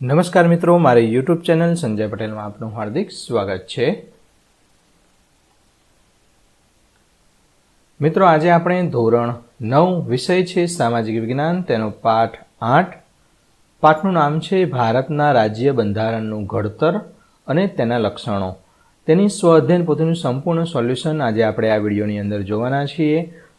નમસ્કાર મિત્રો, મારી યુટ્યુબ ચેનલ સંજય પટેલમાં આપનું હાર્દિક સ્વાગત છે. મિત્રો, આજે આપણે ધોરણ નવ વિષય છે સામાજિક વિજ્ઞાન. તેનો પાઠ આઠ. પાઠનું નામ છે ભારતના રાજ્ય બંધારણનું ઘડતર અને તેના લક્ષણો. તેની સ્વ અધ્યયન પોતાનું સંપૂર્ણ સોલ્યુશન આજે આપણે આ વિડીયોની અંદર જોવાના છીએ.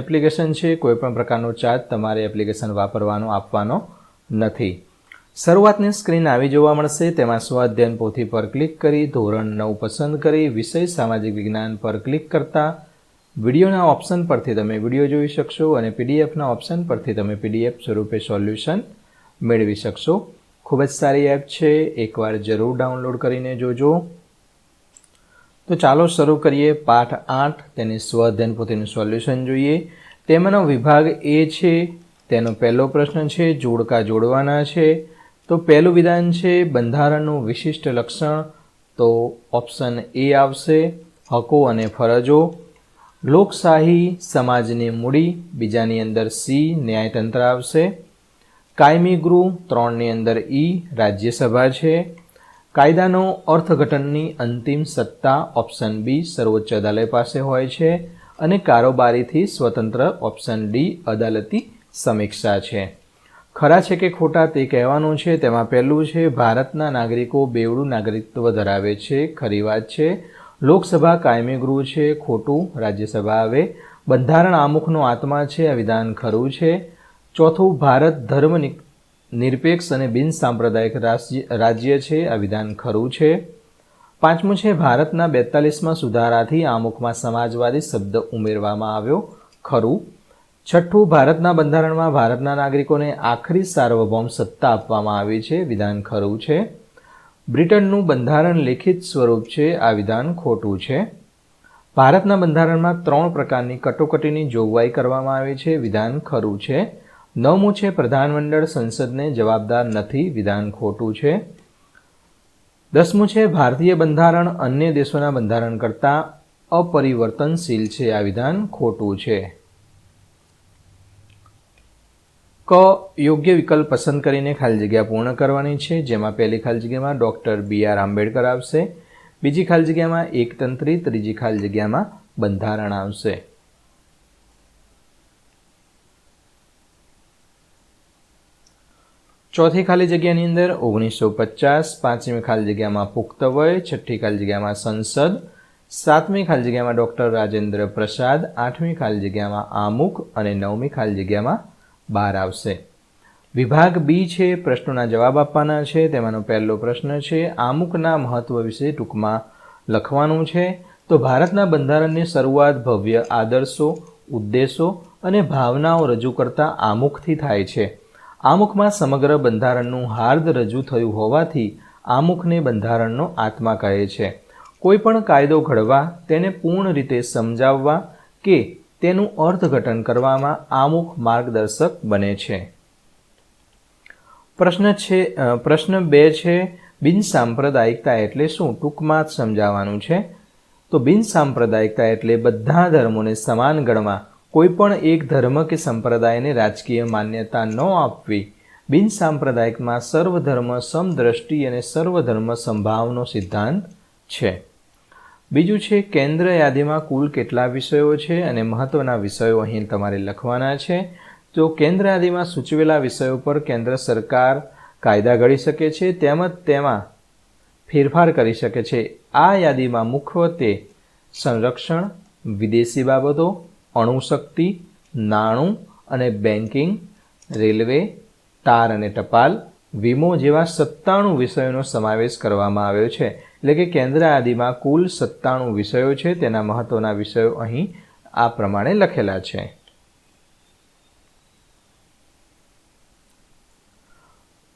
એપ્લિકેશન છે કોઈપણ પ્રકારનો ચાર્જ તમારે એપ્લિકેશન વાપરવાનો, આપવાનો નથી. શરૂઆતની સ્ક્રીન આવી જોવા મળશે, તેમાં સ્વાધ્યાયન પોથી પર ક્લિક કરી, ધોરણ નવ પસંદ કરી, વિષય સામાજિક વિજ્ઞાન પર ક્લિક કરતા વિડીયોના ઓપ્શન પરથી તમે વીડિયો જોઈ શકશો અને પીડીએફના ઓપ્શન પરથી તમે પીડીએફ સ્વરૂપે સોલ્યુશન મેળવી શકશો. ખૂબ જ સારી એપ છે, એકવાર જરૂર ડાઉનલોડ કરીને જોજો. તો ચાલો શરૂ કરીએ પાઠ આઠ, તેની સ્વઅધ્યયન પોતેનું સોલ્યુશન જોઈએ. તેમાંનો વિભાગ એ છે, તેનો પહેલો પ્રશ્ન છે, જોડકા જોડવાના છે. તો પહેલું વિધાન છે, બંધારણનું વિશિષ્ટ લક્ષણ. તો ઓપ્શન એ આવશે, હકો અને ફરજો. લોકશાહી સમાજની મૂડી, બીજાની અંદર સી, ન્યાયતંત્ર આવશે. કાયમી ગૃહ, ત્રણની અંદર ઈ, રાજ્યસભા છે. કાયદાનો અર્થઘટનની અંતિમ સત્તા ઓપ્શન બી સર્વોચ્ચ અદાલત પાસે હોય છે અને કારોબારીથી સ્વતંત્ર ઓપ્શન ડી અદાલતી સમીક્ષા છે. ખરા છે કે ખોટા તે કહેવાનું છે, તેમાં પહેલું છે, ભારતના નાગરિકો બેવડું નાગરિકત્વ ધરાવે છે, ખરી વાત છે. લોકસભા કાયમી ગૃહ છે, ખોટું રાજ્યસભા આવે. બંધારણ આમુખનો આત્મા છે, આ વિધાન ખરું છે. ચોથું, ભારત ધર્મ નિરપેક્ષ અને બિનસાંપ્રદાયિક રાજ્ય છે, આ વિધાન ખરું છે. પાંચમું છે, ભારતના બેતાલીસમાં સુધારાથી આમુખમાં સમાજવાદી શબ્દ ઉમેરવામાં આવ્યો. ખરું. છઠ્ઠું, ભારતના બંધારણમાં ભારતના નાગરિકોને આખરી સાર્વભૌમ સત્તા આપવામાં આવી છે, વિધાન ખરું છે. બ્રિટનનું બંધારણ લેખિત સ્વરૂપ છે, આ વિધાન ખોટું છે. ભારતના બંધારણમાં ત્રણ પ્રકારની કટોકટીની જોગવાઈ કરવામાં આવી છે, વિધાન ખરું છે. નવમું છે, પ્રધાનમંડળ સંસદને જવાબદાર નથી, વિધાન ખોટું છે. દસમું છે, ભારતીય બંધારણ અન્ય દેશોના બંધારણ કરતાં અપરિવર્તનશીલ છે. આ વિધાન ખોટું છે. ક, યોગ્ય વિકલ્પ પસંદ કરીને ખાલી જગ્યા પૂર્ણ કરવાની છે, જેમાં પહેલી ખાલી જગ્યામાં ડૉક્ટર બી આર આંબેડકર આવશે, બીજી ખાલી જગ્યામાં એકતંત્રી, ત્રીજી ખાલી જગ્યામાં બંધારણ આવશે. ચોથી ખાલી જગ્યાની અંદર ઓગણીસો પચાસ, પાંચમી ખાલી જગ્યામાં પુખ્ત વય છઠ્ઠી ખાલી જગ્યામાં સંસદ, સાતમી ખાલી જગ્યામાં ડૉક્ટર રાજેન્દ્ર પ્રસાદ, આઠમી ખાલી જગ્યામાં આમુખ અને નવમી ખાલી જગ્યામાં બહાર આવશે. વિભાગ બી છે, પ્રશ્નોના જવાબ આપવાના છે, તેમાંનો પહેલો પ્રશ્ન છે, આમુખના મહત્વ વિશે ટૂંકમાં લખવાનું છે. તો ભારતના બંધારણની શરૂઆત ભવ્ય આદર્શો, ઉદ્દેશો અને ભાવનાઓ રજૂ કરતા આમુખથી થાય છે. આમુખમાં સમગ્ર બંધારણનું હાર્દ રજૂ થયું હોવાથી આમુખને બંધારણનો આત્મા કહે છે. કોઈપણ કાયદો ઘડવા, તેને પૂર્ણ રીતે સમજાવવા કે તેનું અર્થઘટન કરવામાં આમુખ માર્ગદર્શક બને છે. પ્રશ્ન છે પ્રશ્ન બે છે બિનસાંપ્રદાયિકતા એટલે શું? ટૂંકમાં જ સમજાવવાનું છે. તો બિનસાંપ્રદાયિકતા એટલે બધા ધર્મોને સમાન ગણવા કોઈપણ એક ધર્મ કે સંપ્રદાયને રાજકીય માન્યતા ન આપવી બિનસાંપ્રદાયિકમાં સર્વધર્મ સમદ્રષ્ટિ અને સર્વધર્મ સંભાવનો સિદ્ધાંત છે. બીજું છે, કેન્દ્ર યાદીમાં કુલ કેટલા વિષયો છે અને મહત્ત્વના વિષયો અહીં તમારે લખવાના છે. તો કેન્દ્ર યાદીમાં સૂચવેલા વિષયો પર કેન્દ્ર સરકાર કાયદા ઘડી શકે છે, તેમજ તેમાં ફેરફાર કરી શકે છે. આ યાદીમાં મુખ્યત્વે સંરક્ષણ, વિદેશી બાબતો અણુશક્તિ, નાણું અને બેન્કિંગ રેલવે, તાર અને ટપાલ, વીમો જેવા સત્તાણું વિષયોનો સમાવેશ કરવામાં આવ્યો છે. એટલે કે કેન્દ્ર આદિમાં કુલ સત્તાણું વિષયો છે. તેના મહત્ત્વના વિષયો અહીં આ પ્રમાણે લખેલા છે.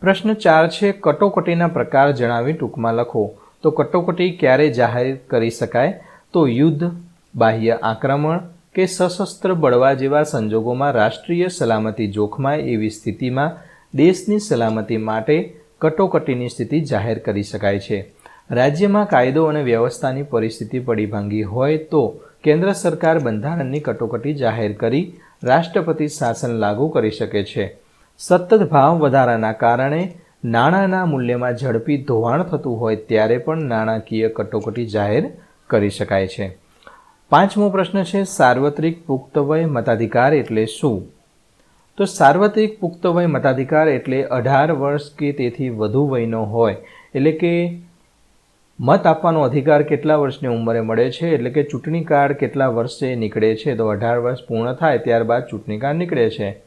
પ્રશ્ન ચાર છે, કટોકટીના પ્રકાર જણાવી ટૂંકમાં લખો. તો કટોકટી ક્યારે જાહેર કરી શકાય? તો યુદ્ધ, બાહ્ય આક્રમણ કે સશસ્ત્ર બળવા જેવા સંજોગોમાં રાષ્ટ્રીય સલામતી જોખમાય એવી સ્થિતિમાં દેશની સલામતી માટે કટોકટીની સ્થિતિ જાહેર કરી શકાય છે. રાજ્યમાં કાયદો અને વ્યવસ્થાની પરિસ્થિતિ પડી ભાંગી હોય તો કેન્દ્ર સરકાર બંધારણની કટોકટી જાહેર કરી રાષ્ટ્રપતિ શાસન લાગુ કરી શકે છે. સતત ભાવ વધારાના કારણે નાણાંના મૂલ્યમાં ઝડપી ધોવાણ થતું હોય ત્યારે પણ નાણાકીય કટોકટી જાહેર કરી શકાય છે. પાંચમો પ્રશ્ન છે, સાર્વત્રિક પુખ્તવય મતાધિકાર એટલે શું? તો સાર્વત્રિક પુખ્તવય મતાધિકાર એટલે અઢાર વર્ષ કે તેથી વધુ વયનો હોય. એટલે કે મત આપવાનો અધિકાર કેટલા વર્ષની ઉંમરે મળે છે? એટલે કે ચૂંટણી કાર્ડ કેટલા વર્ષે નીકળે છે? તો અઢાર વર્ષ પૂર્ણ થાય ત્યારબાદ ચૂંટણી કાર્ડ નીકળે છે.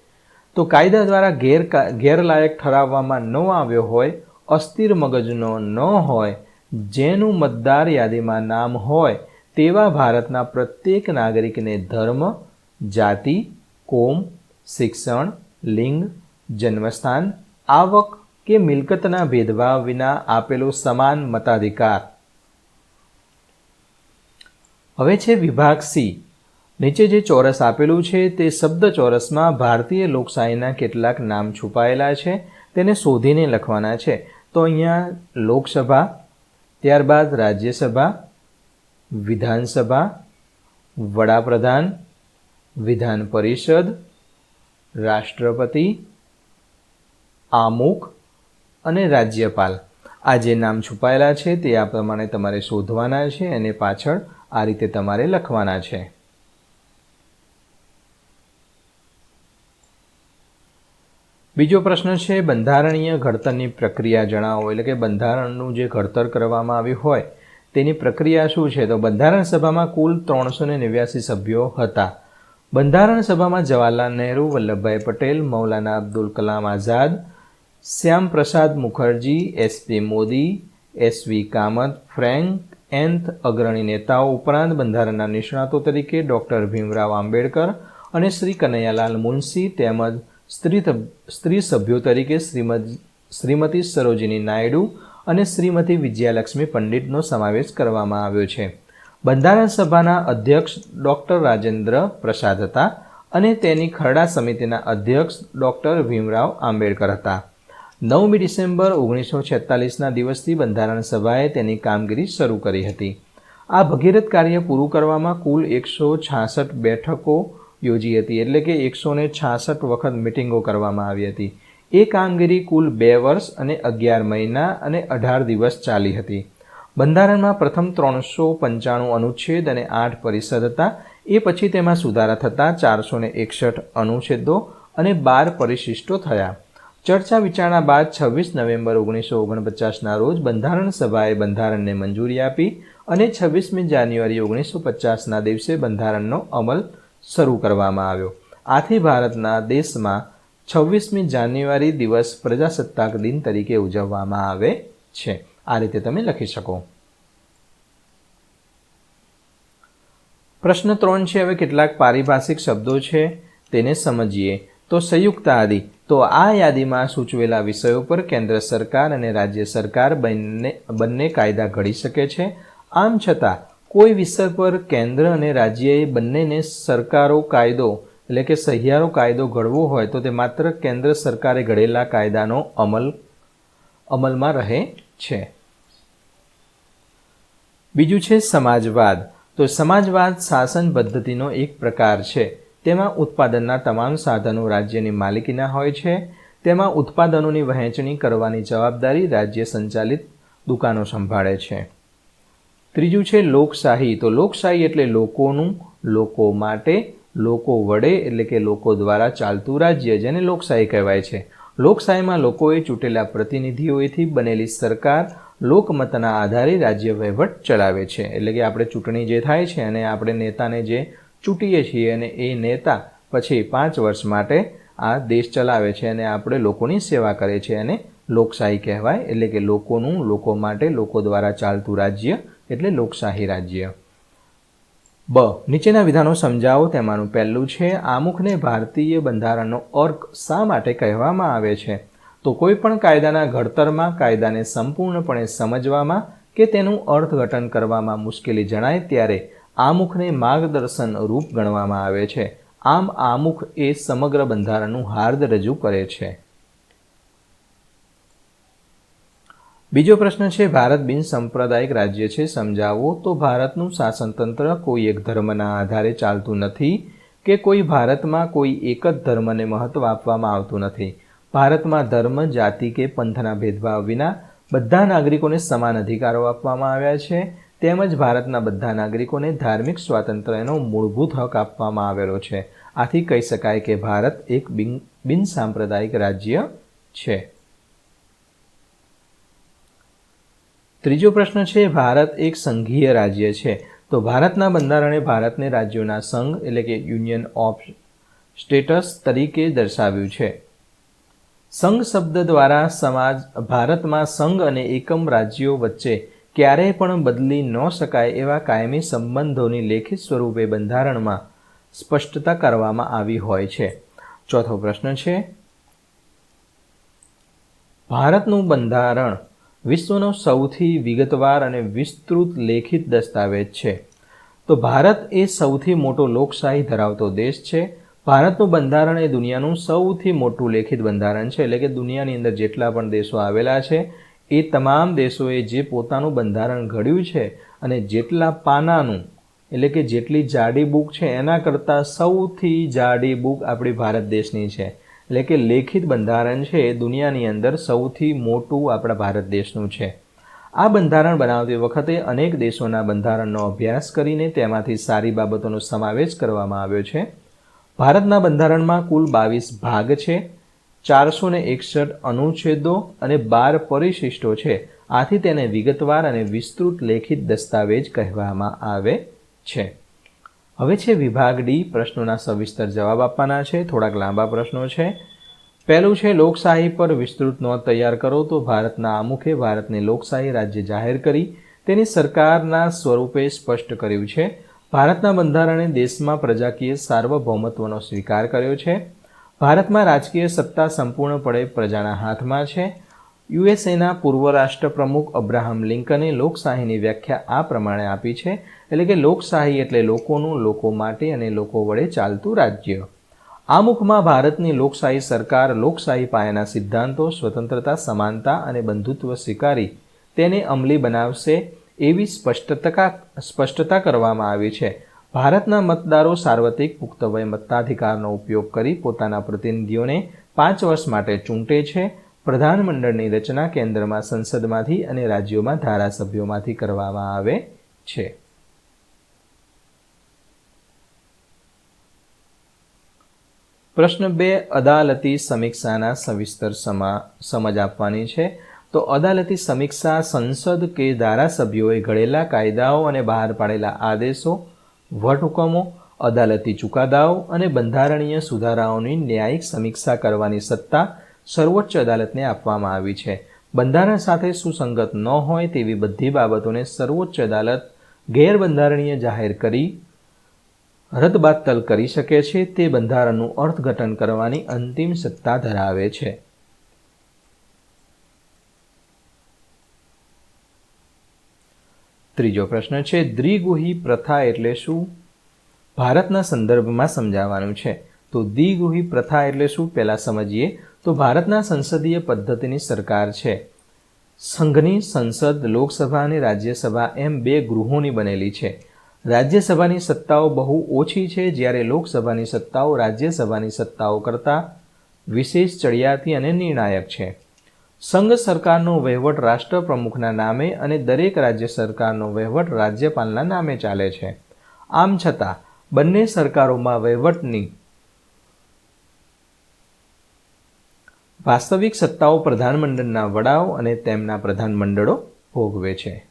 તો કાયદા દ્વારા ગેર ગેરલાયક ઠરાવવામાં ન આવ્યો હોય, અસ્થિર મગજનો ન હોય, જેનું મતદાર યાદીમાં નામ હોય તેવા ભારતના પ્રત્યેક નાગરિકને ધર્મ, જાતિ, કોમ, શિક્ષણ, લિંગ, જન્મસ્થાન, આવક કે મિલકતના ભેદભાવ વિના આપેલો સમાન મતાધિકાર. હવે છે વિભાગ સી. નીચે જે ચોરસ આપેલું છે તે શબ્દ ચોરસમાં ભારતીય લોકશાહીના કેટલાક નામ છુપાયેલા છે, તેને શોધીને લખવાના છે. તો અહીંયા લોકસભા, ત્યારબાદ રાજ્યસભા વિધાનસભા, વડાપ્રધાન, વિધાન પરિષદ, રાષ્ટ્રપતિ, આમુખ અને રાજ્યપાલ. આ જે નામ છુપાયેલા છે તે આ પ્રમાણે તમારે શોધવાના છે અને પાછળ આ રીતે તમારે લખવાના છે. બીજો પ્રશ્ન છે, બંધારણીય ઘડતરની પ્રક્રિયા જણાવો, એટલે કે બંધારણનું જે ઘડતર કરવામાં આવ્યું હોય તેની પ્રક્રિયા શું છે? તો બંધારણ સભામાં કુલ ત્રણસો ને નેવ્યાસી સભ્યો હતા. બંધારણ સભામાં Jawaharlal Nehru, Vallabhbhai Patel, Maulana Abdul Kalam Azad, Shyama Prasad Mukherjee, SP Modi, SV Kamath, Frank nth અગ્રણી નેતાઓ ઉપરાંત બંધારણના નિષ્ણાતો તરીકે ડૉક્ટર ભીમરાવ આંબેડકર અને શ્રી કનૈયાલાલ મુનશી તેમજ સ્ત્રી સ્ત્રી સભ્યો તરીકે શ્રીમદ, શ્રીમતી સરોજિની નાયડુ અને શ્રીમતી વિજયાલક્ષ્મી પંડિતનો સમાવેશ કરવામાં આવ્યો છે. બંધારણ સભાના અધ્યક્ષ ડૉક્ટર રાજેન્દ્ર પ્રસાદ હતા અને તેની ખરડા સમિતિના અધ્યક્ષ ડૉક્ટર ભીમરાવ આંબેડકર હતા. નવમી ડિસેમ્બર ઓગણીસો છેતાલીસના દિવસથી બંધારણ સભાએ તેની કામગીરી શરૂ કરી હતી. આ ભગીરથ કાર્ય પૂરું કરવામાં કુલ એકસો છાસઠ બેઠકો યોજી હતી, એટલે કે એકસો છાસઠ વખત મિટિંગો કરવામાં આવી હતી. એ કામગીરી કુલ બે વર્ષ અને અગિયાર મહિના અને અઢાર દિવસ ચાલી હતી. બંધારણમાં પ્રથમ ત્રણસો પંચાણું અનુચ્છેદ અને આઠ પરિષદ હતા. એ પછી તેમાં સુધારા થતાં ચારસો ને એકસઠ અનુચ્છેદો અને બાર પરિશિષ્ટો થયા. ચર્ચા વિચારણા બાદ છવ્વીસ નવેમ્બર ઓગણીસો ઓગણપચાસના રોજ બંધારણ સભાએ બંધારણને મંજૂરી આપી અને છવ્વીસમી જાન્યુઆરી ઓગણીસો પચાસના દિવસે બંધારણનો અમલ શરૂ કરવામાં આવ્યો. આથી ભારતના દેશમાં છવ્વીસમી જાન્યુઆરી દિવસ પ્રજાસત્તાક દિન તરીકે ઉજવવામાં આવે છે. આ રીતે તમે લખી શકો. પ્રશ્ન ત્રણ છે, હવે કેટલાક પારિભાષિક શબ્દો છે, તેને સમજીએ. તો સંયુક્ત આદિ. તો આ યાદીમાં સૂચવેલા વિષયો પર કેન્દ્ર સરકાર અને રાજ્ય સરકાર બંને બંને કાયદા ઘડી શકે છે. આમ છતાં, કોઈ વિષય પર કેન્દ્ર અને રાજ્યએ બંનેને સરકારો કાયદો એટલે કે સહિયારો કાયદો ઘડવો હોય તો તે માત્ર કેન્દ્ર સરકારે ઘડેલા કાયદાનો અમલ, અમલમાં રહે છે. બીજું છે સમાજવાદ. તો સમાજવાદ શાસન પદ્ધતિનો એક પ્રકાર છે. તેમાં ઉત્પાદનના તમામ સાધનો રાજ્યની માલિકીના હોય છે. તેમાં ઉત્પાદનોની વહેંચણી કરવાની જવાબદારી રાજ્ય સંચાલિત દુકાનો સંભાળે છે. ત્રીજું છે લોકશાહી. તો લોકશાહી એટલે લોકોનું, લોકો માટે લોકો વડે એટલે કે લોકો દ્વારા ચાલતું રાજ્ય જેને લોકશાહી કહેવાય છે. લોકશાહીમાં લોકોએ ચૂંટેલા પ્રતિનિધિઓએથી બનેલી સરકાર લોકમતના આધારે રાજ્ય વહીવટ ચલાવે છે. એટલે કે આપણે ચૂંટણી જે થાય છે અને આપણે નેતાને જે ચૂંટીએ છીએ અને એ નેતા પછી પાંચ વર્ષ માટે આ દેશ ચલાવે છે અને આપણે લોકોની સેવા કરે છે અને લોકશાહી કહેવાય. એટલે કે લોકોનું, લોકો માટે, લોકો દ્વારા ચાલતું રાજ્ય એટલે લોકશાહી રાજ્ય. બ. નીચેના વિધાનો સમજાવો તેમાંનું પહેલું છે, આમુખને ભારતીય બંધારણનો અર્ક શા માટે કહેવામાં આવે છે? તો કોઈ પણ કાયદાના ઘડતરમાં કાયદાને સંપૂર્ણપણે સમજવામાં કે તેનું અર્થઘટન કરવામાં મુશ્કેલી જણાય ત્યારે આમુખને માર્ગદર્શન રૂપ ગણવામાં આવે છે. આમ આમુખ એ સમગ્ર બંધારણનું હાર્દ રજૂ કરે છે. બીજો પ્રશ્ન છે, ભારત બિન સાંપ્રદાયિક રાજ્ય છે, સમજાવો તો ભારતનું શાસનતંત્ર કોઈ એક ધર્મના આધારે ચાલતું નથી કે કોઈ ભારતમાં કોઈ એક જ ધર્મને મહત્વ આપવામાં આવતું નથી? ભારતમાં ધર્મ, જાતિ કે પંથના ભેદભાવ વિના બધા નાગરિકોને સમાન અધિકારો આપવામાં આવ્યા છે, તેમજ ભારતના બધા નાગરિકોને ધાર્મિક સ્વાતંત્ર્યનો મૂળભૂત હક આપવામાં આવેલો છે. આથી કહી શકાય કે ભારત એક બિન બિન સાંપ્રદાયિક રાજ્ય છે. ત્રીજો પ્રશ્ન છે, ભારત એક સંઘીય રાજ્ય છે. તો ભારતના બંધારણે ભારતને રાજ્યોના સંઘ એટલે કે યુનિયન ઓફ સ્ટેટસ તરીકે દર્શાવ્યું છે. સંઘ શબ્દ દ્વારા સમાજ, ભારતમાં સંઘ અને એકમ રાજ્યો વચ્ચે ક્યારેય પણ બદલી ન શકાય એવા કાયમી સંબંધોની લેખિત સ્વરૂપે બંધારણમાં સ્પષ્ટતા કરવામાં આવી હોય છે. ચોથો પ્રશ્ન છે, ભારતનું બંધારણ વિશ્વનો સૌથી વિગતવાર અને વિસ્તૃત લેખિત દસ્તાવેજ છે. તો ભારત એ સૌથી મોટો લોકશાહી ધરાવતો દેશ છે. ભારતનું બંધારણ એ દુનિયાનું સૌથી મોટું લેખિત બંધારણ છે. એટલે કે દુનિયાની અંદર જેટલા પણ દેશો આવેલા છે, એ તમામ દેશોએ જે પોતાનું બંધારણ ઘડ્યું છે અને જેટલા પાનાનું, એટલે કે જેટલી જાડી બુક છે, એના કરતાં સૌથી જાડી બુક આપણી ભારત દેશની છે. એટલે કે લેખિત બંધારણ છે એ દુનિયાની અંદર સૌથી મોટું આપણા ભારત દેશનું છે. આ બંધારણ બનાવતી વખતે અનેક દેશોના બંધારણનો અભ્યાસ કરીને તેમાંથી સારી બાબતોનો સમાવેશ કરવામાં આવ્યો છે. ભારતના બંધારણમાં કુલ બાવીસ ભાગ છે, ચારસો ને એકસઠ અનુચ્છેદો અને બાર પરિશિષ્ટો છે. આથી તેને વિગતવાર અને વિસ્તૃત લેખિત દસ્તાવેજ કહેવામાં આવે છે. હવે છે વિભાગ ડી, પ્રશ્નોના સવિસ્તર જવાબ આપવાના છે. થોડાક લાંબા પ્રશ્નો છે. પહેલું છે, લોકશાહી પર વિસ્તૃત નોંધ તૈયાર કરો તો ભારતના આમુખે ભારતને લોકશાહી રાજ્ય જાહેર કરી તેની સરકારના સ્વરૂપે સ્પષ્ટ કર્યું છે. ભારતના બંધારણે દેશમાં પ્રજાકીય સાર્વભૌમત્વનો સ્વીકાર કર્યો છે. ભારતમાં રાજકીય સત્તા સંપૂર્ણપણે પ્રજાના હાથમાં છે. યુએસએના પૂર્વ રાષ્ટ્રપ્રમુખ અબ્રાહમ લિંકને લોકશાહીની વ્યાખ્યા આ પ્રમાણે આપી છે, એટલે કે લોકશાહી એટલે લોકોનું, લોકો માટે અને લોકો વડે ચાલતું રાજ્ય. આમુખમાં ભારતની લોકશાહી સરકાર, લોકશાહી પાયાના સિદ્ધાંતો, સ્વતંત્રતા, સમાનતા અને બંધુત્વ સ્વીકારી તેને અમલી બનાવશે એવી સ્પષ્ટતા સ્પષ્ટતા કરવામાં આવી છે. ભારતના મતદારો સાર્વત્રિક પુખ્તવય મતાધિકારનો ઉપયોગ કરી પોતાના પ્રતિનિધિઓને પાંચ વર્ષ માટે ચૂંટે છે પ્રધાનમંડળની રચના કેન્દ્રમાં સંસદમાંથી અને રાજ્યોમાં ધારાસભ્યોમાંથી કરવામાં આવે છે. પ્રશ્ન બે, અદાલતી સમીક્ષાના સવિસ્તર સમજ આપવાની છે. તો અદાલતી સમીક્ષા સંસદ કે ધારાસભ્યોએ ઘડેલા કાયદાઓ અને બહાર પાડેલા આદેશો, વટહુકમો, અદાલતી ચુકાદાઓ અને બંધારણીય સુધારાઓની ન્યાયિક સમીક્ષા કરવાની સત્તા સર્વોચ્ચ અદાલતને આપવામાં આવી છે. બંધારણ સાથે સુસંગત ન હોય તેવી બધી બાબતોને સર્વોચ્ચ અદાલત ગેરબંધારણીય જાહેર કરી, રદબાતલ કરી શકે છે. તે બંધારણનું અર્થઘટન કરવાની અંતિમ સત્તા ધરાવે છે. ત્રીજો પ્રશ્ન છે, દ્વિગુહી પ્રથા એટલે શું? ભારતના સંદર્ભમાં સમજાવવાનું છે. તો દ્વિગુહી પ્રથા એટલે શું? પહેલાં સમજીએ. તો ભારતના સંસદીય પદ્ધતિની સરકાર છે. સંઘની સંસદ, લોકસભા અને રાજ્યસભા એમ બે ગૃહોની બનેલી છે. રાજ્યસભાની સત્તાઓ બહુ ઓછી છે જ્યારે લોકસભાની સત્તાઓ રાજ્યસભાની સત્તાઓ કરતાં વિશેષ ચડિયાતી અને નિર્ણાયક છે. સંઘ સરકારનો વહીવટ રાષ્ટ્રપ્રમુખના નામે અને દરેક રાજ્ય સરકારનો વહીવટ રાજ્યપાલના નામે ચાલે છે. આમ છતાં, બંને સરકારોમાં વહીવટની વાસ્તવિક સત્તાઓ પ્રધાનમંડળના વડાઓ અને તેમના પ્રધાનમંડળો ભોગવે છે.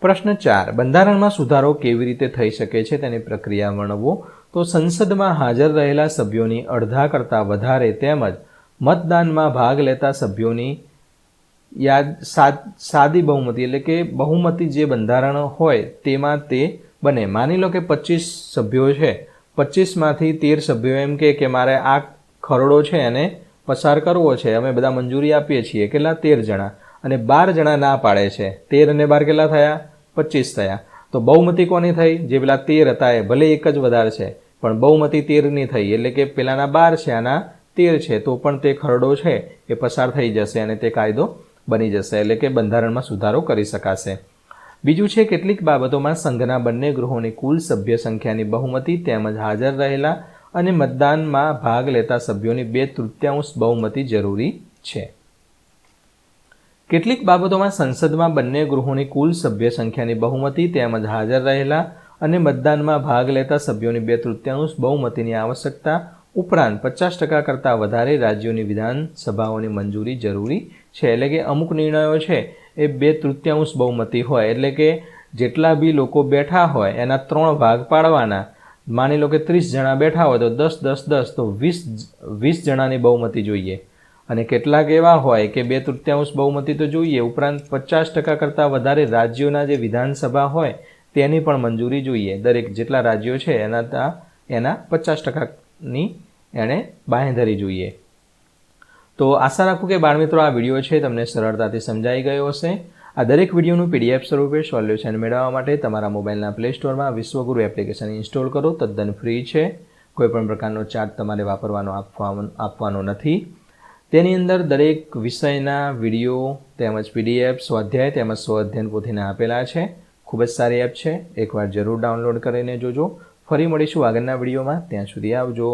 પ્રશ્ન ચાર. બંધારણમાં સુધારો કેવી રીતે થઈ શકે છે તેની પ્રક્રિયા વર્ણવો? તો સંસદમાં હાજર રહેલા સભ્યોની અડધા કરતાં વધારે તેમજ મતદાનમાં ભાગ લેતા સભ્યોની યાદ સાદી બહુમતી એટલે કે બહુમતી જે બંધારણ હોય તેમાં તે બને. માની લો કે પચીસ સભ્યો છે. પચીસમાંથી તેર સભ્યો એમ કે કે મારે આ ખરડો છે એને પસાર કરવો છે. અમે બધા મંજૂરી આપીએ છીએ. કેટલા? તેર જણા. અને બાર જણા ના પાડે છે. તેર અને બાર કેટલા થયા? પચીસ થયા. તો બહુમતી કોની થઈ? જે પેલા તેર હતા એ ભલે એક જ વધારે છે, પણ બહુમતી તેરની થઈ. એટલે કે પેલાના બાર છે, આના તેર છે. તો પણ તે ખરડો છે, એ પસાર થઈ જશે અને તે કાયદો બની જશે. એટલે કે બંધારણમાં સુધારો કરી શકાશે. બીજું છે, કેટલીક બાબતોમાં સંઘના બંને ગૃહોની કુલ સભ્ય સંખ્યાની બહુમતી તેમજ હાજર રહેલા અને મતદાનમાં ભાગ લેતા સભ્યોની બે તૃતીયાંશ બહુમતી જરૂરી છે. કેટલીક બાબતોમાં સંસદમાં બંને ગૃહોની કુલ સભ્ય સંખ્યાની બહુમતી તેમજ હાજર રહેલા અને મતદાનમાં ભાગ લેતા સભ્યોની બે તૃતીયાંશ બહુમતીની આવશ્યકતા ઉપરાંત પચાસ ટકા કરતાં વધારે રાજ્યોની વિધાનસભાઓની મંજૂરી જરૂરી છે. એટલે કે અમુક નિર્ણયો છે એ બે તૃતીયાંશ બહુમતી હોય. એટલે કે જેટલા બી લોકો બેઠા હોય, એના ત્રણ ભાગ પાડવાના. માની લો કે ત્રીસ જણા બેઠા હોય, તો દસ દસ દસ, તો વીસ વીસ જણાની બહુમતી જોઈએ. અને કેટલાક એવા હોય કે બે તૃતીયાંશ બહુમતી તો જોઈએ, ઉપરાંત પચાસ ટકા કરતાં વધારે રાજ્યોના જે વિધાનસભા હોય, તેની પણ મંજૂરી જોઈએ. દરેક જેટલા રાજ્યો છે, એના એના પચાસ ટકાની એણે બાંહેધરી જોઈએ. તો આશા રાખું કે બાળમિત્રો આ વીડિયો છે તમને સરળતાથી સમજાઈ ગયો હશે. આ દરેક વિડીયોનું પીડીએફ સ્વરૂપે સોલ્યુશન મેળવવા માટે તમારા મોબાઈલના પ્લે સ્ટોરમાં વિશ્વગુરુ એપ્લિકેશન ઇન્સ્ટોલ કરો. તદ્દન ફ્રી છે. કોઈપણ પ્રકારનો ચાર્જ તમારે વાપરવાનો, આપવાનો નથી. તેની અંદર દરેક વિષયના વીડિયો તેમજ પીડીએફ, સ્વાધ્યાય તેમજ સ્વઅધ્યયન પોથીને આપેલા છે. ખૂબ જ સારી એપ છે. એકવાર જરૂર ડાઉનલોડ કરીને જોજો. ફરી મળીશું આગળના વિડીયોમાં. ત્યાં સુધી આવજો.